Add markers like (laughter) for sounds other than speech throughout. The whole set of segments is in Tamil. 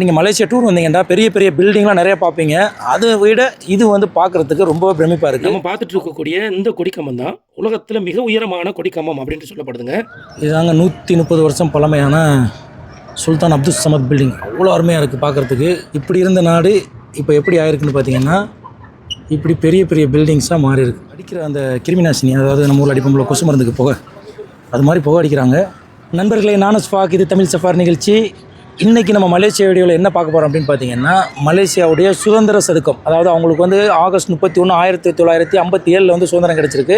நீங்கள் மலேசியா டூர் வந்தீங்கன்னா பெரிய பெரிய பில்டிங்லாம் நிறைய பார்ப்பீங்க. அதை விட இது வந்து பார்க்குறதுக்கு ரொம்ப பிரமிப்பாக இருக்குது நம்ம பார்த்துட்டு இருக்கக்கூடிய இந்த கொடிக்கம்பம் தான் உலகத்தில் மிக உயரமான கொடிக்கம்பம் அப்படின்ட்டு சொல்லப்படுதுங்க. இதாங்க நூற்றி முப்பது வருஷம் பழமையான சுல்தான் அப்துல் சமத் பில்டிங் அவ்வளோ அருமையாக இருக்குது பார்க்குறதுக்கு. இப்படி இருந்த நாடு இப்போ எப்படி ஆயிருக்குன்னு பார்த்தீங்கன்னா இப்படி பெரிய பெரிய பில்டிங்ஸாக மாறி இருக்கு. அடிக்கிற அந்த கிருமிநாசினி அதாவது நம்ம ஊரில் அடிப்போம்ல கொசு மருந்துக்கு புகை. அது மாதிரி புகை அடிக்கிறாங்க. நண்பர்களே நானும் ஸ்பாக் இது தமிழ் சஃபார் நிகழ்ச்சி. இன்றைக்கி நம்ம மலேசியா வீடியோவில் என்ன பார்க்க போகிறோம் அப்படின்னு பார்த்தீங்கன்னா மலேசியாவுடைய சுதந்திர சதுக்கம். அதாவது அவங்களுக்கு வந்து ஆகஸ்ட் முப்பத்தி ஒன்று ஆயிரத்தி தொள்ளாயிரத்தி ஐம்பத்தி ஏழில் வந்து சுதந்திரம் கிடச்சிருக்கு.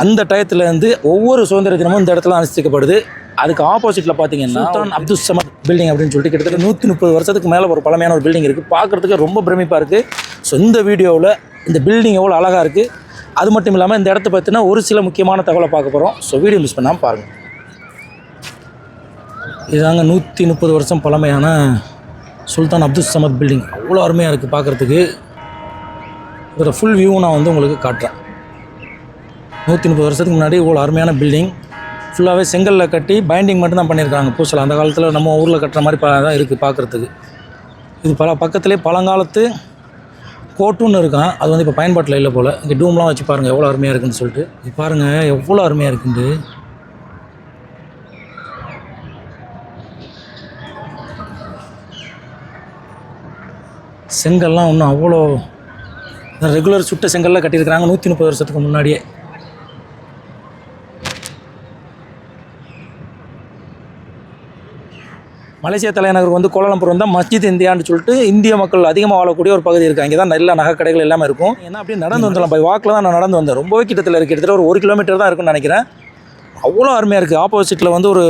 அந்த டயத்துலேருந்து ஒவ்வொரு சுதந்திர தினமும் இந்த இடத்துல அனுஷ்டிக்கப்படுது. அதுக்கு ஆப்போசிட்டில் பார்த்தீங்கன்னா சுல்தான் அப்துல் சமத் பில்டிங் அப்படின்னு சொல்லிட்டு கிட்டத்தட்ட நூற்றி முப்பது வருஷத்துக்கு மேலே ஒரு பழமையான ஒரு பில்டிங் இருக்குது பார்க்குறதுக்கு ரொம்ப பிரமிப்பாக இருக்குது ஸோ இந்த வீடியோவில் இந்த பில்டிங் எவ்வளோ அழகாக இருக்குது அது மட்டும் இல்லாமல் இந்த இடத்த பற்றின ஒரு சில முக்கியமான தகவலை பார்க்க போகிறோம் ஸோ வீடியோ மிஸ் பண்ணாமல் பாருங்கள் இதாங்க நூற்றி முப்பது வருஷம் பழமையான சுல்தான் அப்துல் சமத் பில்டிங். அவ்வளோ அருமையாக இருக்குது பார்க்குறதுக்கு இதோட ஃபுல் வியூ நான் வந்து உங்களுக்கு காட்டுறேன். நூற்றி முப்பது வருஷத்துக்கு முன்னாடி இவ்வளோ அருமையான பில்டிங். ஃபுல்லாகவே செங்கல்ல கட்டி பைண்டிங் மட்டும் தான் பண்ணியிருக்காங்க பூசல். அந்த காலத்தில் நம்ம ஊரில் கட்டுற மாதிரி தான் இருக்குது பார்க்குறதுக்கு இது பல பக்கத்துலேயே பழங்காலத்து கோட்டுன்னு இருக்கான். அது வந்து இப்போ பயன்பாட்டில் இல்லை போல். இங்கே டூம்லாம் வச்சு பாருங்கள் எவ்வளோ அருமையாக இருக்குன்னு சொல்லிட்டு. இது பாருங்கள் எவ்வளோ அருமையாக இருக்குண்டு. செங்கல்லாம் இன்னும் அவ்வளோ ரெகுலர் சுட்ட செங்கல்லாம் கட்டியிருக்கிறாங்க. நூற்றி முப்பது வருஷத்துக்கு முன்னாடியே. மலேசியா தலைநகர் வந்து கோலாலம்பூர் வந்தால் மஸ்ஜித் இந்தியான்னு சொல்லிட்டு இந்திய மக்கள் அதிகமாக வாழக்கூடிய ஒரு பகுதி இருக்குது அங்கே தான் நல்ல நகை கடைகள் எல்லாமே இருக்கும். ஏன்னா அப்படியே நடந்து வந்துடலாம். போய் வாக்கில் தான் நான் நடந்து வந்தேன். ரொம்பவே கிட்டத்தில் இருக்குது கிட்டத்தட்ட ஒரு ஒரு கிலோமீட்டர் தான் இருக்குன்னு நினைக்கிறேன். அவ்வளோ அருமையாக இருக்குது ஆப்போசிட்டில் வந்து ஒரு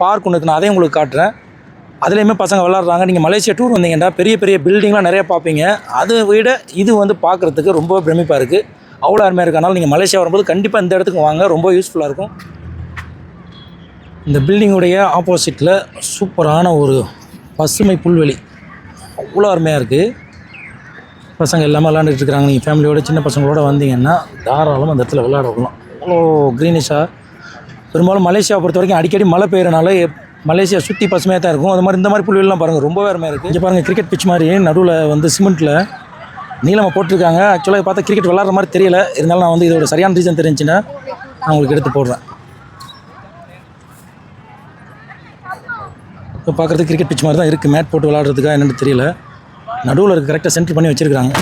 பார்க் ஒன்று இருக்குது நான் அதையும் உங்களுக்கு காட்டுறேன். அதுலேயுமே பசங்க விளாட்றாங்க. நீங்கள் மலேசியா டூர் வந்தீங்கன்னா பெரிய பெரிய பில்டிங்லாம் நிறைய பார்ப்பீங்க. அதை விட இது வந்து பார்க்குறதுக்கு ரொம்ப பிரமிப்பாக இருக்குது அவ்வளோ அருமையாக இருக்குது நீங்கள் மலேசியா வரும்போது கண்டிப்பாக இந்த இடத்துக்கு வாங்க. ரொம்ப யூஸ்ஃபுல்லாக இருக்கும். இந்த பில்டிங்குடைய ஆப்போசிட்டில் சூப்பரான ஒரு பசுமை புல்வெளி. அவ்வளோ அருமையாக இருக்குது பசங்க எல்லாமே விளாண்டுட்டு நீங்கள் ஃபேமிலியோட சின்ன பசங்களோட வந்தீங்கன்னா தாராளமாக அந்த இடத்துல விளாட விடலாம் அவ்வளோ க்ரீனிஷாக பெரும்பாலும் மலேசியாவை பொறுத்த வரைக்கும் அடிக்கடி மழை பெய்யறனால மலேசியா சுற்றி பசுமையாக தான் இருக்கும். அது மாதிரி இந்த மாதிரி புல்வெளிலாம் பாருங்கள் ரொம்பவே அருமையாக இருக்குது இங்கே பாருங்கள் கிரிக்கெட் பிச் மாதிரி நடுவில் வந்து சிமெண்ட்டில் நீளமாக போட்டிருக்காங்க. ஆக்சுவலாக பார்த்தா கிரிக்கெட் விளாட்ற மாதிரி தெரியல. இருந்தாலும் நான் வந்து இதோட சரியான ரீசன் தெரிஞ்சுன்னா நான் உங்களுக்கு எடுத்து போடுறேன். இப்போ பார்க்குறதுக்கு கிரிக்கெட் பிச் மாதிரி தான் இருக்குது மேட் போட்டு விளாட்றதுக்கா என்னென்னு தெரியல. நடுவில் இருக்குது கரெக்டாக சென்டர் பண்ணி வச்சுருக்காங்க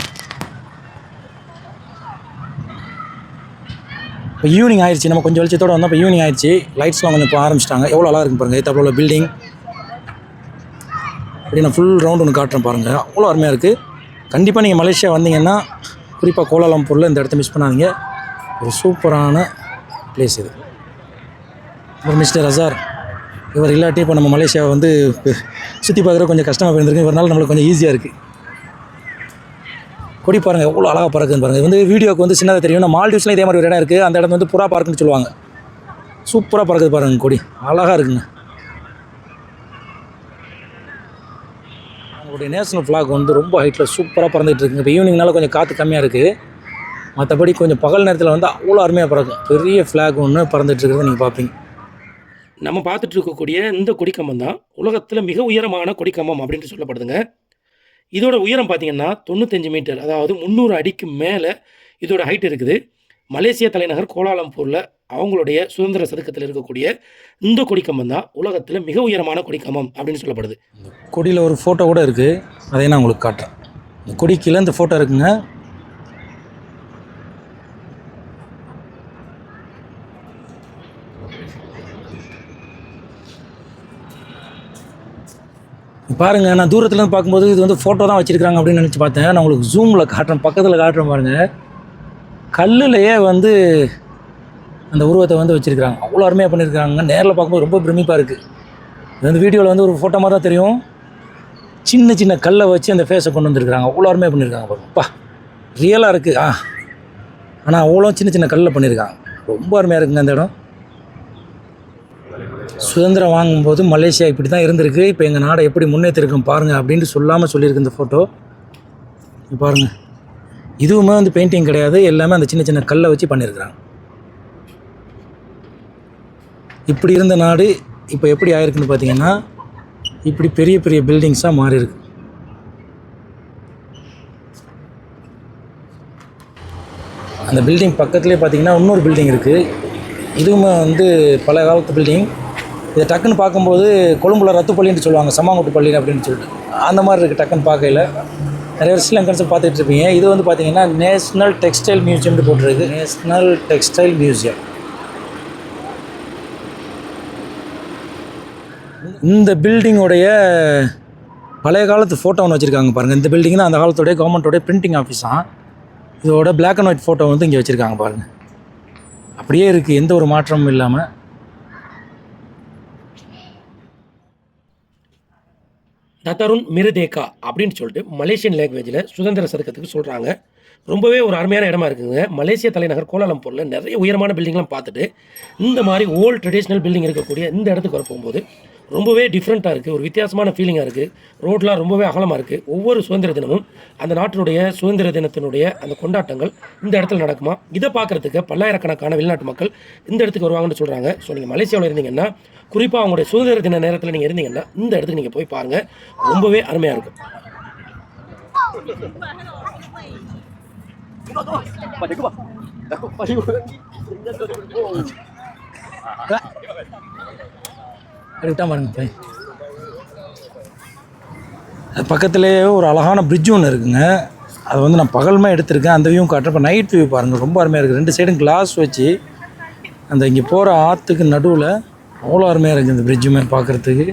இப்போ ஈவினிங் ஆயிடுச்சு நம்ம கொஞ்சம் வெளிச்சத்தோடு வந்தோம். இப்போ ஈவினிங் ஆயிடுச்சு லைட்ஸ்லாம் கொஞ்சம் இப்போ ஆரம்பிச்சிட்டாங்க. எவ்வளோ அழகாக இருக்கும் பாருங்கள் ஏத்தாப்புல உள்ள பில்டிங் அப்படி நான் ஃபுல் ரவுண்ட் ஒன்று காட்டுறேன் பாருங்கள் அவ்வளோ அருமையாக இருக்குது கண்டிப்பாக நீங்கள் மலேசியா வந்தீங்கன்னா குறிப்பாக கோலாலம்பூரில் இந்த இடத்த மிஸ் பண்ணாதீங்க. ஒரு சூப்பரான பிளேஸ் இது. ஒரு மிஸ்டர் அசார் இவர் இல்லாட்டி இப்போ நம்ம மலேசியா வந்து சுற்றி பார்க்குற கொஞ்சம் கஷ்டமாக போயிருந்துருக்கு. இவரால் நம்மளுக்கு கொஞ்சம் ஈஸியாக இருக்குது கொடி பாருங்கள் எவ்வளோ அழகாக பறக்குதுன்னு பாருங்கள் இது வந்து வீடியோக்கு வந்து சின்னதாக தெரியும். நான் மால்டீவ்ஸ்லாம் இதே மாதிரி ஒரு இடம் இருக்குது அந்த இடம் வந்து புறா பார்க்குன்னு சொல்லுவாங்க. சூப்பராக பறக்குது பாருங்க கொடி. அழகாக இருக்குங்க. அவங்களுடைய நேஷனல் ஃப்ளாக் வந்து ரொம்ப ஹைட்டில் சூப்பராக பறந்துட்டு இருக்குங்க. இப்போ ஈவினிங்னால கொஞ்சம் காற்று கம்மியாக இருக்குது மற்றபடி கொஞ்சம் பகல் நேரத்தில் வந்து அவ்வளோ அருமையாக பறக்கும். பெரிய ஃப்ளாக் ஒன்று பறந்துட்டு நீங்கள் பார்ப்பீங்க நம்ம பார்த்துட்டு இருக்கக்கூடிய இந்த கொடிக்கம்பம் தான் உலகத்தில் மிக உயரமான கொடிக்கம்பம் அப்படின்ட்டு சொல்லப்படுதுங்க. இதோட உயரம் பார்த்தீங்கன்னா தொண்ணூத்தஞ்சு மீட்டர் அதாவது முந்நூறு அடிக்கு மேலே இதோட ஹைட் இருக்குது. மலேசிய தலைநகர் கோலாலம்பூரில் அவங்களுடைய சுதந்திர சதுக்கத்தில் இருக்கக்கூடிய இந்த கொடிக்கம்பம் தான் உலகத்தில் மிக உயரமான கொடிக்கம்பம் அப்படின்னு சொல்லப்படுது. கொடியில் ஒரு ஃபோட்டோ கூட இருக்குது அதை நான் உங்களுக்கு காட்டுறேன். இந்த இந்த ஃபோட்டோ இருக்குங்க. பாருங்கள் நான் தூரத்துலேருந்து பார்க்கும்போது இது வந்து ஃபோட்டோ தான் வச்சுருக்காங்க அப்படின்னு நினச்சி பார்த்தேன். நான் உங்களுக்கு ஜூமில் காட்டுறேன் பக்கத்தில் காட்டுறேன் பாருங்கள் கல்லுலையே வந்து அந்த உருவத்தை வந்து வச்சுருக்காங்க அவ்வளோ அருமையாக பண்ணியிருக்காங்க நேரில் பார்க்கும்போது ரொம்ப பிரமிப்பாக இருக்குது இது வந்து வீடியோவில் வந்து ஒரு ஃபோட்டோ மாதிரி தான் தெரியும். சின்ன சின்ன கல்லை வச்சு அந்த ஃபேஸை கொண்டு வந்திருக்காங்க அவ்வளோ அருமையாக பண்ணியிருக்காங்க பாருங்கப்பா ரியலாக இருக்குது ஆ ஆனால் அவ்வளோ சின்ன சின்ன கல்லில் பண்ணியிருக்காங்க ரொம்ப அருமையாக இருக்குங்க அந்த இடம். சுதந்திரம் வாங்கும்போது மலேசியா இப்படி தான் இருந்திருக்கு. இப்போ எங்கள் நாடை எப்படி முன்னேற்றிருக்கோம் பாருங்கள் அப்படின்ட்டு சொல்லாமல் சொல்லியிருக்கு இந்த ஃபோட்டோ பாருங்கள் இதுவுமே வந்து பெயிண்டிங் கிடையாது. எல்லாமே அந்த சின்ன சின்ன கல்லை வச்சு பண்ணியிருக்கிறாங்க. இப்படி இருந்த நாடு இப்போ எப்படி ஆயிருக்குன்னு பார்த்தீங்கன்னா இப்படி பெரிய பெரிய பில்டிங்ஸாக மாறியிருக்கு. அந்த பில்டிங் பக்கத்துலேயே பார்த்தீங்கன்னா இன்னொரு பில்டிங் இருக்குது இதுவுமே வந்து பல காலத்து பில்டிங் இதை டக்குன்னு பார்க்கும்போது கொழும்புல ரத்துப்பள்ளின்னு சொல்லுவாங்க சம்மாங்குட்டு பள்ளி அப்படின்னு சொல்லிட்டு. அந்த மாதிரி இருக்குது டக்குன்னு பார்க்கையில். நிறைய ஸ்ரீலங்கன்ஸ் பார்த்துட்டு இருப்பீங்க. இது வந்து பார்த்தீங்கன்னா நேஷ்னல் டெக்ஸ்டைல் மியூசியம்னு போட்டிருக்கு. நேஷ்னல் டெக்ஸ்டைல் மியூசியம் இந்த பில்டிங்கோடைய பழைய காலத்து ஃபோட்டோ ஒன்று வச்சுருக்காங்க பாருங்கள் இந்த பில்டிங் தான் அந்த காலத்துடைய கவர்மெண்ட்டோடைய பிரிண்டிங் ஆஃபீஸ் தான். இதோட பிளாக் அண்ட் ஒயிட் ஃபோட்டோ வந்து இங்கே வச்சுருக்காங்க பாருங்கள் அப்படியே இருக்குது எந்த ஒரு மாற்றமும் இல்லாமல் தத்தருண் மிருதேகா அப்படின்னு சொல்லிட்டு மலேசியன் லாங்குவேஜில் சுதந்திர சதுக்கத்துக்கு சொல்கிறாங்க ரொம்பவே ஒரு அருமையான இடமா இருக்குங்க. மலேசிய தலைநகர் கோலாலம்பூரில் நிறைய உயரமான பில்டிங்லாம் பார்த்துட்டு இந்த மாதிரி ஓல்ட் ட்ரெடிஷ்னல் பில்டிங் இருக்கக்கூடிய இந்த இடத்துக்கு வர போகும்போது ரொம்பவே டிஃப்ரெண்ட்டாக இருக்குது ஒரு வித்தியாசமான ஃபீலிங்காக இருக்குது ரோட்லாம் ரொம்பவே அகலமாக இருக்குது ஒவ்வொரு சுதந்திர தினமும் அந்த நாட்டினுடைய சுதந்திர தினத்தினுடைய அந்த கொண்டாட்டங்கள் இந்த இடத்துல நடக்குமா? இதை பார்க்குறதுக்கு பல்லாயிரக்கணக்கான வெளிநாட்டு மக்கள் இந்த இடத்துக்கு வருவாங்கன்னு சொல்கிறாங்க ஸோ நீங்கள் மலேசியாவில் இருந்தீங்கன்னா குறிப்பாக அவங்களுடைய சுதந்திர தின நேரத்தில் நீங்கள் இருந்தீங்கன்னா இந்த இடத்துக்கு நீங்கள் போய் பாருங்கள் ரொம்பவே அருமையாக இருக்கும். (laughs) கரெக்டாக பாருங்க போய் அது பக்கத்துலேயே ஒரு அழகான பிரிட்ஜ் ஒன்று இருக்குங்க. அது வந்து நான் பகல்மா எடுத்திருக்கேன். அந்த வியூ காட்டுறேன். இப்போ நைட் வியூ பாருங்கள் ரொம்ப அருமையாக இருக்குது ரெண்டு சைடும் கிளாஸ் வச்சு அந்த இங்கே போகிற ஆற்றுக்கு நடுவில் அவ்வளோ அருமையாக இருக்குது இந்த பிரிட்ஜுமே பார்க்குறதுக்கு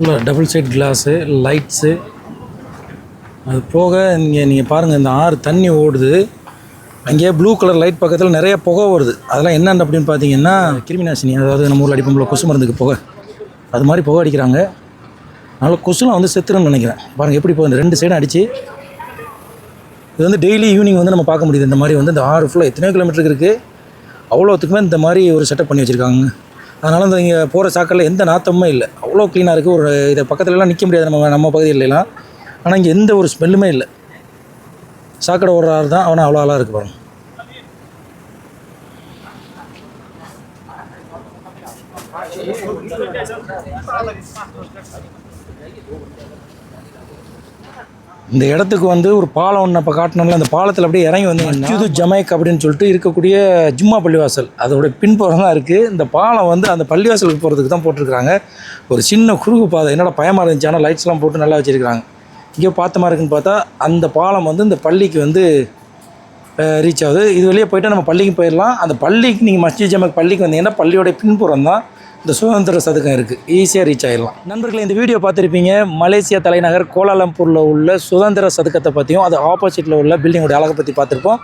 இல்லை டபுள் சைட் கிளாஸு லைட்ஸு அது போக இங்கே நீங்கள் பாருங்கள் இந்த ஆறு தண்ணி ஓடுது. அங்கேயே ப்ளூ கலர் லைட் பக்கத்தில் நிறைய புகை வருது. அதெல்லாம் என்னென்ன அப்படின்னு பார்த்தீங்கன்னா கிருமிநாசினி அதாவது நம்ம ஊரில் அடிப்போம்ல கொசு மருந்துக்கு புகை. அது மாதிரி புகை அடிக்கிறாங்க. அதனால் கொசுலாம் வந்து செத்துருன்னு நினைக்கிறேன். பாருங்கள் எப்படி போகுது. இந்த ரெண்டு சைடும் அடித்து இது வந்து டெய்லி ஈவினிங் வந்து நம்ம பார்க்க முடியுது. இந்த மாதிரி வந்து இந்த ஆறு ஃபுல்லாக எத்தனையோ கிலோமீட்டருக்கு இருக்குது அவ்வளோத்துக்குமே இந்த மாதிரி ஒரு செட்டப் பண்ணி வச்சுருக்காங்க. அதனால் இந்த இங்கே போகிற சாக்கடையில் எந்த நாத்தமுமே இல்லை. அவ்வளோ க்ளீனாக இருக்குது ஒரு இதை பக்கத்துலலாம் நிற்க முடியாது. நம்ம நம்ம பகுதியிலலாம் ஆனால் இங்கே எந்த ஒரு ஸ்மெல்லுமே இல்லை. சாக்கடை ஓடுற ஆறு தான். அவனை அவ்வளோ ஆளாக இருக்கு பாருங்கள் இந்த இடத்துக்கு வந்து ஒரு பாலம் ஒன்று இப்போ காட்டணும்ல அந்த பாலத்தில் அப்படியே இறங்கி வந்து மஸ்ஜிது ஜமைக் அப்படின்னு சொல்லிட்டு இருக்கக்கூடிய ஜும்மா பள்ளிவாசல் அதோட பின்புறம் தான் இருக்குது இந்த பாலம் வந்து அந்த பள்ளிவாசலுக்கு போகிறதுக்கு தான் போட்டிருக்காங்க. ஒரு சின்ன குறுகு பாதை என்னோட பயமாக இருந்துச்சு ஆனால் லைட்ஸ்லாம் போட்டு நல்லா வச்சுருக்காங்க இங்கே பார்த்த மாதிரி இருக்குன்னு பார்த்தா அந்த பாலம் வந்து இந்த பள்ளிக்கு வந்து ரீச் ஆகுது. இது வெளியே போயிட்டு நம்ம பள்ளிக்கு போயிடலாம். அந்த பள்ளிக்கு நீங்கள் மஸ்ஜித் ஜமக்கு பள்ளிக்கு வந்தீங்கன்னா பள்ளியோடைய பின்புறம் தான் இந்த சுதந்திர சதுக்கம் இருக்குது ஈஸியாக ரீச் ஆகிடலாம் நண்பர்களை இந்த வீடியோ பார்த்துருப்பீங்க. மலேசியா தலைநகர் கோலாலம்பூரில் உள்ள சுதந்திர சதுக்கத்தை பற்றியும் அது ஆப்போசிட்டில் உள்ள பில்டிங்கோட அழகை பற்றி பார்த்துருப்போம்.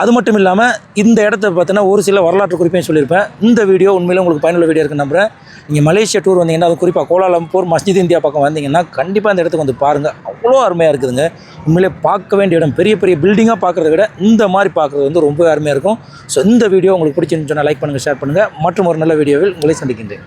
அது மட்டும் இல்லாமல் இந்த இடத்த பார்த்தீங்கன்னா ஒரு சில வரலாற்று குறிப்பையும் சொல்லியிருப்பேன். இந்த வீடியோ உண்மையிலே உங்களுக்கு பயனுள்ள வீடியோ இருக்குன்னு நம்புகிறேன் நீங்கள் மலேசியா டூர் வந்தீங்கன்னா அது குறிப்பாக கோலாலம்பூர் மஸ்ஜித் இந்தியா பக்கம் வந்தீங்கன்னா கண்டிப்பாக இந்த இடத்துக்கு வந்து பாருங்கள் அவ்வளோ அருமையாக இருக்குதுங்க. உண்மையிலே பார்க்க வேண்டிய இடம் பெரிய பெரிய பில்டிங்காக பார்க்குறத விட இந்த மாதிரி பார்க்குறது வந்து ரொம்ப அருமையாக இருக்கும். ஸோ இந்த வீடியோ உங்களுக்கு பிடிச்சிருந்துச்சுன்னா லைக் பண்ணுங்கள் ஷேர் பண்ணுங்கள் மற்றும் ஒரு நல்ல வீடியோவில் உங்களை சந்திக்கின்றேன்.